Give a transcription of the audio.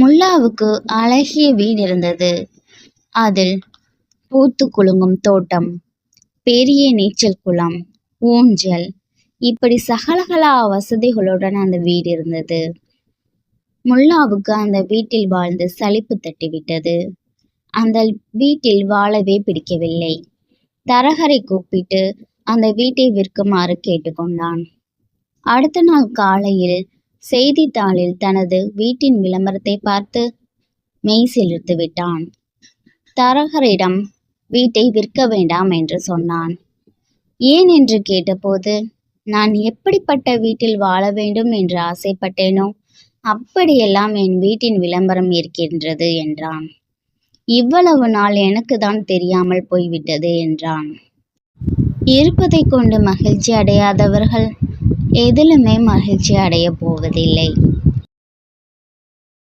முல்லாவுக்கு அழகிய வீடு இருந்தது. அதில் பூத்து குலுங்கும் தோட்டம் பெரிய நீச்சல் குளம் ஊஞ்சல் இப்படி சகலகலா வசதிகளுடன் அந்த வீடு இருந்தது. முல்லாவுக்கு அந்த வீட்டில் வாழ்ந்து சலிப்பு தட்டிவிட்டது. அந்த வீட்டில் வாழவே பிடிக்கவில்லை. தரகரை கூப்பிட்டு அந்த வீட்டை விற்குமாறு கேட்டுக்கொண்டான். அடுத்த நாள் காலையில் செய்தித்தாளில் தனது வீட்டின் விளம்பரத்தை பார்த்து மெய் சிலிர்த்து விட்டான். தரகரிடம் வீட்டை விற்க வேண்டாம் என்று சொன்னான். ஏன்? என்று கேட்டபோது நான் எப்படிப்பட்ட வீட்டில் வாழ வேண்டும் என்று ஆசைப்பட்டேனோ அப்படியெல்லாம் என் வீட்டின் விளம்பரம் இருக்கின்றது என்றான். இவ்வளவு நாள் எனக்கு தான் தெரியாமல் போய்விட்டது என்றான். இருப்பதை கொண்டு மகிழ்ச்சி அடையாதவர்கள் எதிலுமே மகிழ்ச்சி அடையப் போவதில்லை.